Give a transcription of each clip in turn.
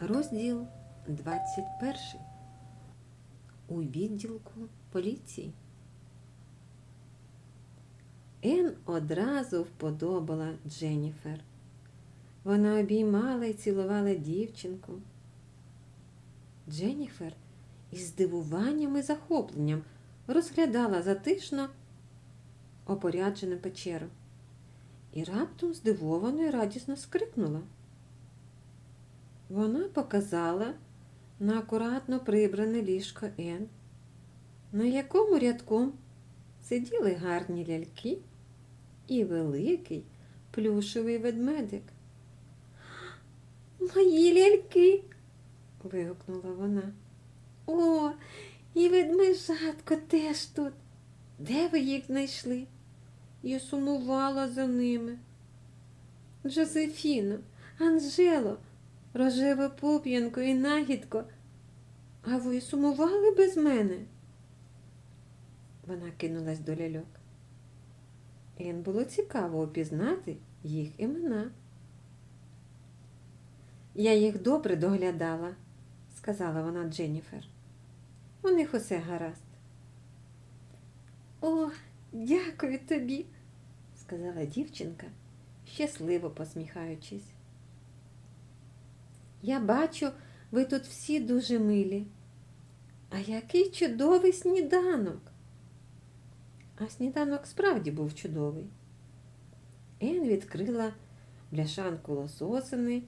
Розділ 21. У відділку поліції. Ен одразу вподобала Дженніфер. Вона обіймала і цілувала дівчинку. Дженніфер із здивуванням і захопленням розглядала затишно опоряджену печеру і раптом здивовано і радісно скрикнула. Вона показала на акуратно прибране ліжко Ен, на якому рядком сиділи гарні ляльки і великий плюшевий ведмедик. Мої ляльки. вигукнула вона. О, і ведмежатко теж тут. Де ви їх знайшли? Я сумувала за ними. Джозефіно, Анжело, рожеве пуп'янко і нагідко. А ви сумували без мене? Вона кинулась до ляльок. Ен було цікаво опізнати їх імена. Я їх добре доглядала, сказала вона Дженніфер. У них усе гаразд. О, дякую тобі, сказала дівчинка, щасливо посміхаючись. Я бачу, ви тут всі дуже милі. А який чудовий сніданок. А сніданок справді був чудовий. Ен відкрила бляшанку лососини,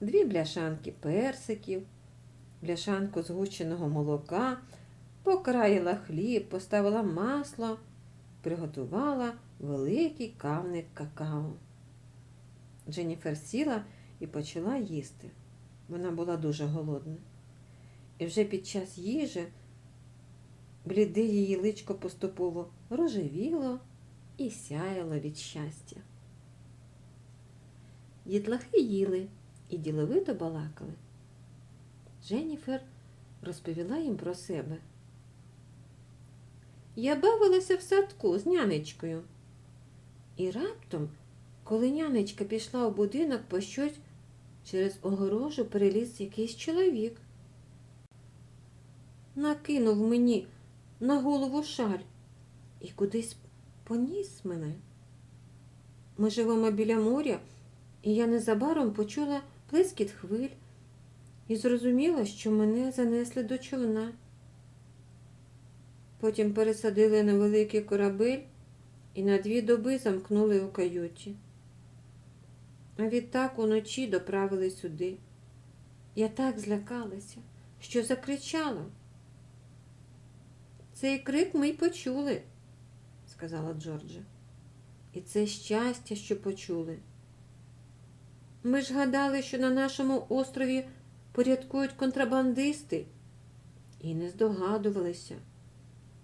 дві бляшанки персиків, бляшанку згущеного молока, покраїла хліб, поставила масло, приготувала великий кавник какао. Дженніфер сіла і почала їсти. Вона була дуже голодна. І вже під час їжі бліде її личко поступово рожевіло і сяяло від щастя. Дітлахи їли і діловито балакали. Дженніфер розповіла їм про себе. Я бавилася в садку з нянечкою. І раптом, коли нянечка пішла в будинок по щось, через огорожу переліз якийсь чоловік. Накинув мені на голову шаль і кудись поніс мене. Ми живемо біля моря, і я незабаром почула плескіт хвиль і зрозуміла, що мене занесли до човна. Потім пересадили на великий корабель і на дві доби замкнули у каюті. А відтак уночі доправили сюди. Я так злякалася, що закричала. Цей крик ми й почули, сказала Джорджа. І це щастя, що почули. Ми ж гадали, що на нашому острові порядкують контрабандисти, і не здогадувалися,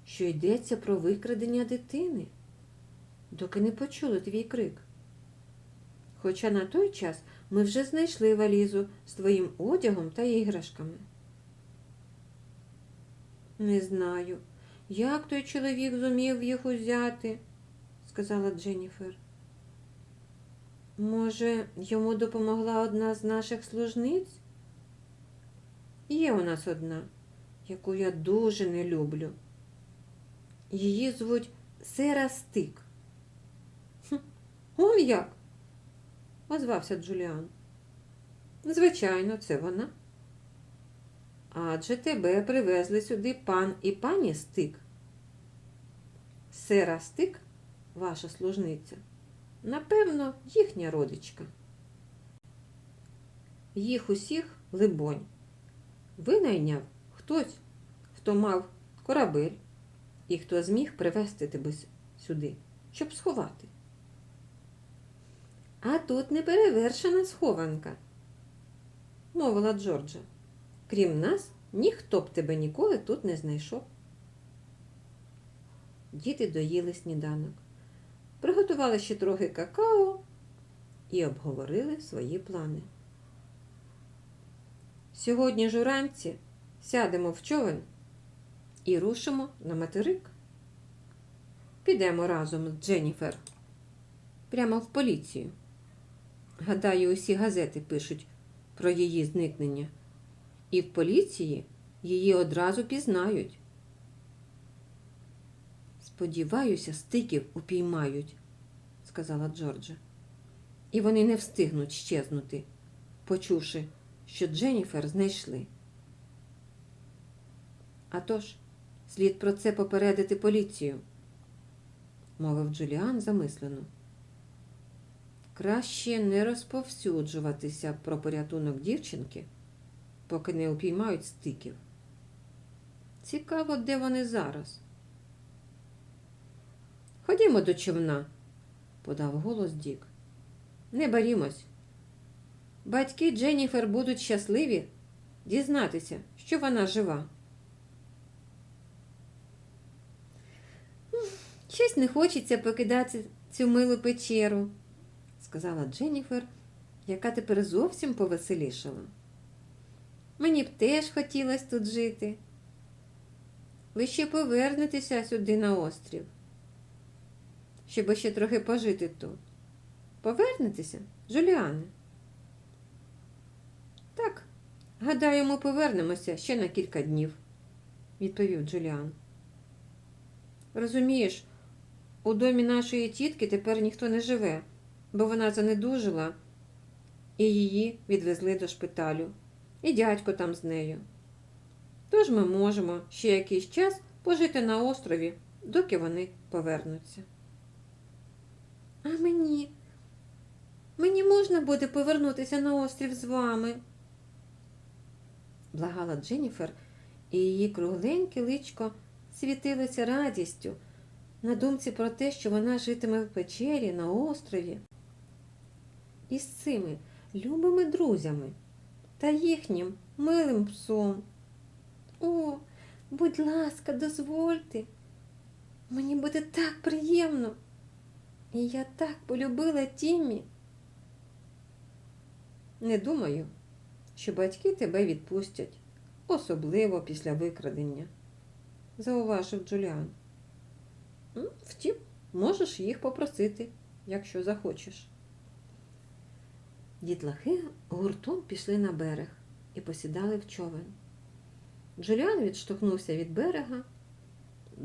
що йдеться про викрадення дитини, доки не почули твій крик. Хоча на той час ми вже знайшли валізу з твоїм одягом та іграшками. Не знаю, як той чоловік зумів їх узяти, сказала Дженніфер. Може, йому допомогла одна з наших служниць? Є у нас одна, яку я дуже не люблю. Її звуть Сера Стик. Хм, Он як? Озвався Джуліан. Звичайно, це вона. Адже тебе привезли сюди пан і пані Стик. Сера Стик, ваша служниця, напевно, їхня родичка. Їх усіх, либонь, винайняв хтось, хто мав корабель і хто зміг привезти тебе сюди, щоб сховати. А тут неперевершена схованка, мовила Джорджа. Крім нас, ніхто б тебе ніколи тут не знайшов. Діти доїли сніданок, приготували ще трохи какао і обговорили свої плани. Сьогодні ж уранці сядемо в човен і рушимо на материк. Підемо разом з Дженніфер прямо в поліцію. Гадаю, усі газети пишуть про її зникнення, і в поліції її одразу пізнають. Сподіваюся, стиків упіймають, сказала Джорджа. І вони не встигнуть щезнути, почувши, що Дженніфер знайшли. А тож, слід про це попередити поліцію, мовив Джуліан замислено. Краще не розповсюджуватися про порятунок дівчинки, поки не упіймають стиків. Цікаво, де вони зараз. Ходімо до човна, подав голос Дік. Не борімось. Батьки Дженніфер будуть щасливі дізнатися, що вона жива. Щось не хочеться покидати цю милу печеру, сказала Дженніфер, яка тепер зовсім повеселішала. Мені б теж хотілося тут жити. Ви ще повернетеся сюди на острів, щоб ще трохи пожити тут. Повернетеся, Жуліане? Так, гадаю, ми повернемося ще на кілька днів, відповів Джуліан. Розумієш, у домі нашої тітки тепер ніхто не живе, бо вона занедужила, і її відвезли до шпиталю, і дядько там з нею. Тож ми можемо ще якийсь час пожити на острові, доки вони повернуться. А мені, мені можна буде повернутися на острів з вами? благала Дженніфер, і її кругленьке личко світилося радістю на думці про те, що вона житиме в печері на острові із цими любими друзями та їхнім милим псом. О, будь ласка, дозвольте. Мені буде так приємно. І я так полюбила Тіммі. Не думаю, що батьки тебе відпустять, особливо після викрадення, зауважив Джуліан. Втім, можеш їх попросити, якщо захочеш. Дітлахи гуртом пішли на берег і посідали в човен. Джуліан відштовхнувся від берега.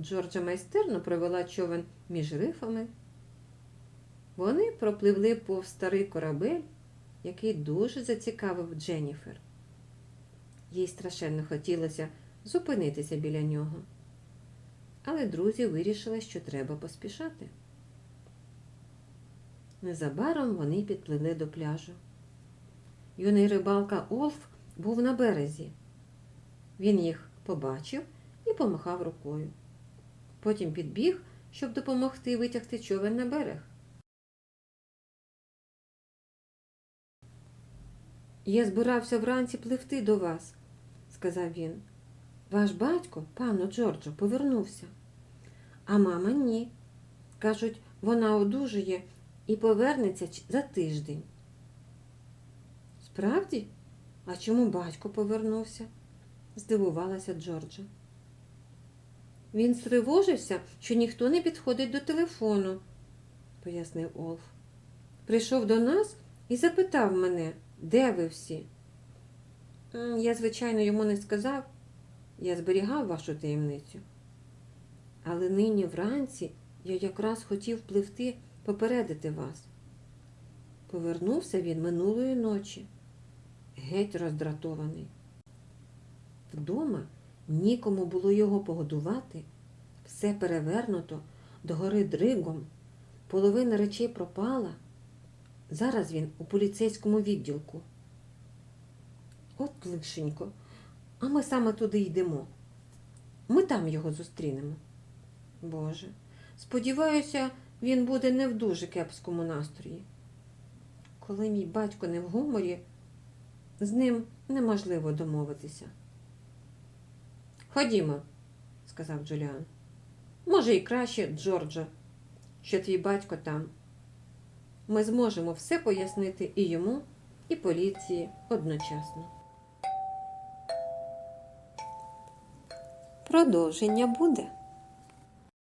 Джорджа майстерно провела човен між рифами. Вони пропливли повз старий корабель, який дуже зацікавив Дженніфер. Їй страшенно хотілося зупинитися біля нього. Але друзі вирішили, що треба поспішати. Незабаром вони підпливли до пляжу. Юний рибалка Олф був на березі. Він їх побачив і помахав рукою. Потім підбіг, щоб допомогти витягти човен на берег. Я збирався вранці пливти до вас, сказав він. Ваш батько, пану Джорджо, повернувся. А мама ні. Кажуть, вона одужує і повернеться за тиждень. Справді? А чому батько повернувся? здивувалася Джорджа. Він стривожився, що ніхто не підходить до телефону, пояснив Олф. Прийшов до нас і запитав мене, де ви всі? Я, звичайно, йому не сказав. Я зберігав вашу таємницю. Але нині вранці я якраз хотів пливти попередити вас. Повернувся він минулої ночі, геть роздратований. Вдома нікому було його погодувати, все перевернуто, догори дригом, половина речей пропала. Зараз він у поліцейському відділку. От лишенько, а ми саме туди йдемо. Ми там його зустрінемо. Боже, сподіваюся, він буде не в дуже кепському настрої. Коли мій батько не в гуморі, з ним неможливо домовитися. Ходімо, сказав Джуліан. Може, і краще, Джорджо, що твій батько там. Ми зможемо все пояснити і йому, і поліції одночасно. Продовження буде.